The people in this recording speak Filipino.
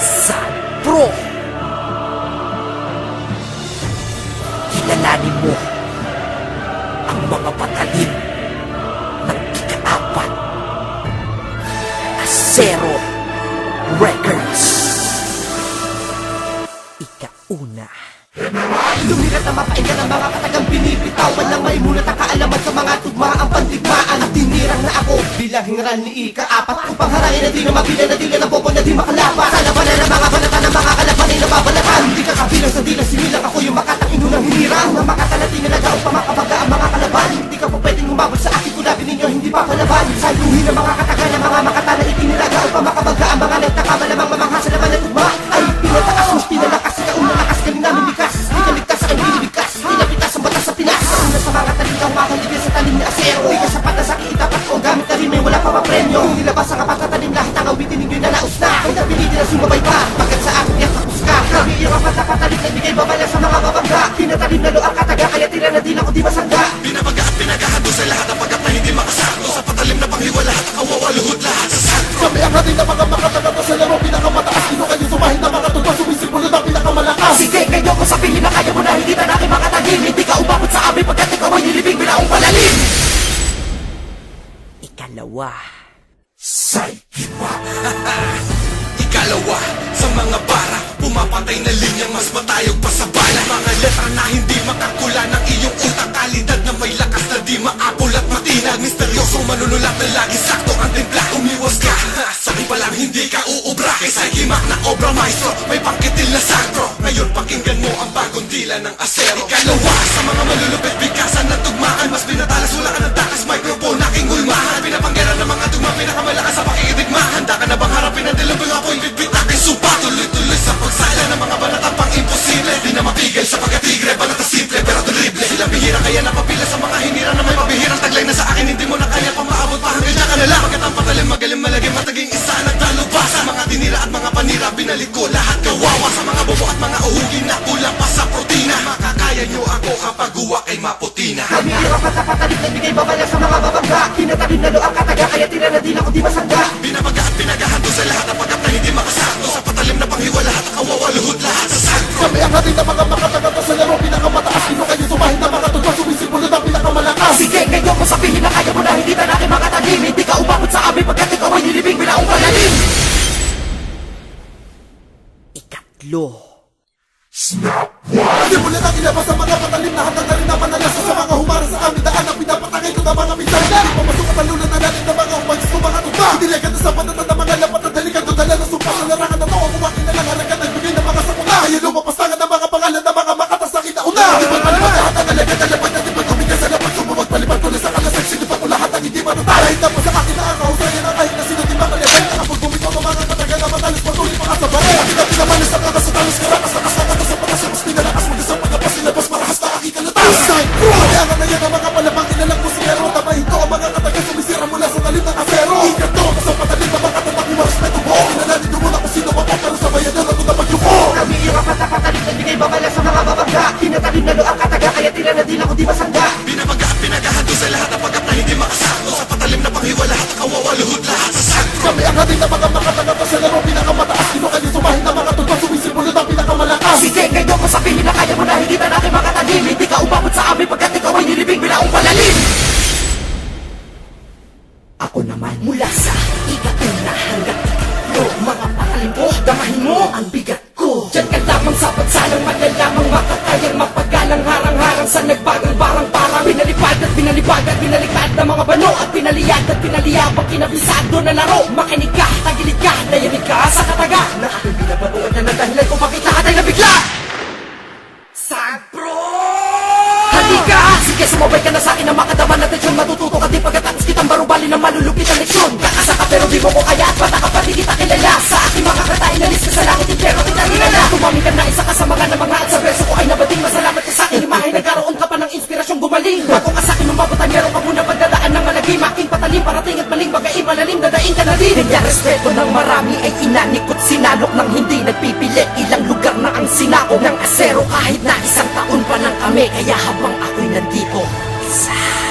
San Pro! Kilalanin mo ang mga patalim ng ika-apat Acero Records. Ika-una. Lumirat na mapaigan ang mga katagang binibitawan ng may mulat ang kaalaman sa mga tugmaang pandigmaan At tinirang na ako bilang hingaran ni Ika Apat upang harangin na di na mabilan na dila ng bobo na di makalaban Sa labanan ng mga banata ng mga kalaban ay nababalatan. Di ka kabilang sa dila sinilang ako yung makatang inunang hinirang Na makatalati na nagaw pa makabaga ang mga kalaban. Di ka po pwedeng umabot sa akin kung labi ninyo hindi pa palaban Sa luhin ng mga kataga ng mga kapat na patalim na bigay babala sa mga babangga. Pinatalim na lo ang kataga kaya tira na din ako di masangga. Binabaga at pinagahando sa lahat ang pagkat na hindi makasakto. Sa patalim na panghiwa lahat ang kawawa luhod lahat. Sa sakto Kami ang ating na mga makatagata sa laro pinakamataas. Sino kayo sumahin na mga tuba sumisimulo na pinakamalakas. Sige, kayo ko sabihin na kaya mo na hindi na natin makatagim Hindi ka umabot sa amin pagkat ikaw ay nilibing binaong palalim. Ikalawa. Ikalawa, sa mga bara Pumapatay na linyang mas matayog pa sa bala Mga letra na hindi makakula ng iyong utak. Kalidad na may lakas na di maapol at matinag. Misteryoso manunulat na lagi sakto ang nyo ako kapag uwak ay maputina. Kami yung kapat na patalim na bigay babala sa mga babangga. Pinatalim na ang kataga kaya tira na din ako di masangga. Binabaga at pinagahando sa lahat ang pagkat na hindi makasakto. Sa patalim na panghiwa lahat ang kawawa luhod lahat sa sakto. Kami ang ating na mga makatagata sa laro pinakamataas. Sino kayo sumahin na mga tuba sumisimulo na pinakamalakas. Sige, kayo ko sabihin na kaya mo na hindi na natin makatagim Hindi ka umabot sa amin pagkat ikaw ay nilibing binaong palalim Ikatlo. Simulan ang ilabas ang mga patalim na handa na rin naman nalasa sa mga humara sa aming daan Ang pinapatangay ko na mga pinsala Di pamasok at talunan na natin ng mga umagis ko mga tuba Diligan na sa panatan ng mga lapat na dalikan Doon dala na sumpa sa larangan na to Ang uwakin na lang halaga nagbigay ng mga sakuna. Kaya lumapastangan ng mga pangalan ng mga makatas na kinauna Di ba palipan lahat ang alaga na laban na di ba? Tumigas sa laban Sumubag palipan ko na sa kalasag Sinipan ko lahat ang hindi matatay Kahit na po sa akin tira na din ako di masangga Binabaga at pinagahando sa lahat ang pagkat na hindi makasakto. Sa patalim na panghiwa lahat ang kawawa luhod lahat sa sakto. Kami ang ating na mga makatagata sa laro Pinakamataas. Sino kayo sumahin na mga tuba Sumisimula na pinakamalakas. Sige, kayo ko sabihin na kaya mo na hindi na natin makatagim Hindi ka umabot sa amin pagkat ikaw ay nilibing binaong palalim. Ako naman. Mula sa ikauna hanggang ikatlo Mga patalim ko, damahin mo ang bigat ko. Diyan ka lamang sa pagsalang malalamang makakayang mapagalang ng mga bano At pinaliyad at pinaliyabang kinabisado na laro. Makinig ka, tagilid ka, nayamig ka sa kataga. Na aking binabanuan na ng dahilan kung bakit lahat ay nabigla. Sagpro! Halika! Sige, sumabay ka na sa akin na makadaman na tensyon. Matututo ka din pagkatapos kitang barubali ng malulupit ang leksyon. Kakasa ka pero di mo ko marami ay inanikot Sinalok ng hindi nagpipili. Ilang lugar na ang sinako ng asero Kahit na isang taon pa lang kami. Kaya habang ako'y nandito Isa